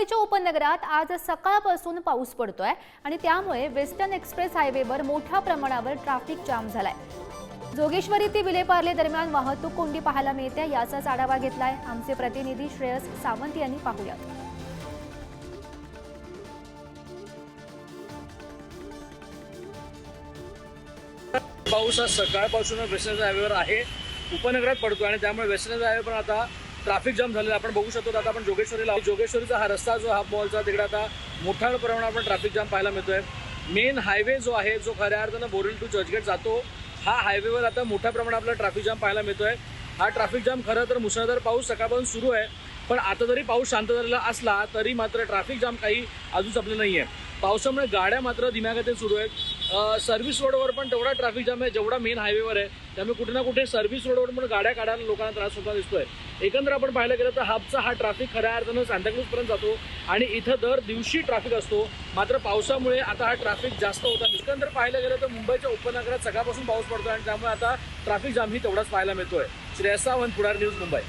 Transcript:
मुंबईच्या उपनगरात आज सकाळपासून पाऊस पडतोय आणि त्यामुळे वेस्टर्न एक्सप्रेस हायवेवर मोठ्या प्रमाणावर ट्रॅफिक जाम झालाय. जोगेश्वरी ते विलेपार्ले दरम्यान वाहतूक कोंडी पाहायला मिळते याचाच आढावा घेतलाय आमचे प्रतिनिधी श्रेयस सावंत यांनी पाहूयात. पाऊस हा सकाळपासून वेस्टर्न हायवेवर आहे. उपनगरात पडतो आणि त्यामुळे वेस्टर्न हायवे पण आता ट्रॅफिक जाम झालेला आहे. आपण बघू शकतो आता आपण जोगेश्वरीला जोगेश्वरीचा हा रस्ता जो हा मॉलचा तिकडे आता मोठ्या प्रमाणात आपण ट्रॅफिक जाम पाहायला मिळतोय. मेन हायवे जो आहे जो खऱ्या अर्थानं बोरिल टू चर्चगेट जातो हा हायवेवर आता मोठ्या प्रमाणात आपल्याला ट्रॅफिक जाम पाहायला मिळतोय. हा ट्रॅफिक जाम खरं तर मुसळधार पाऊस सकाळपासून सुरू आहे. पण आता जरी पाऊस शांत झालेला असला तरी मात्र ट्रॅफिक जाम काही अजून संपलं नाही आहे पावसामुळे गाड्या मात्र धीम्यागतीने सुरू आहेत. सर्व्हिस रोडवर पण तेवढा ट्रॅफिक जाम आहे जेवढा मेन हायवेवर आहे. त्यामुळे कुठे ना कुठे सर्व्हिस रोडवर पण गाड्या काढायला लोकांना त्रास होता दिसतोय. एकंदर आपण पाहायला गेलं तर हबचा हा ट्रॅफिक खऱ्या अर्थानं सांताक्रूजपर्यंत जातो आणि इथं दर दिवशी ट्रॅफिक असतो. मात्र पावसामुळे आता हा ट्रॅफिक जास्त होता एकंदर पाहायला गेलं तर मुंबईच्या उपनगरात सकाळपासून पाऊस पडतोय आणि त्यामुळे आता ट्रॅफिक जाम ही तेवढाच पाहायला मिळतोय. श्रेयस सावंत पुढार न्यूज मुंबई.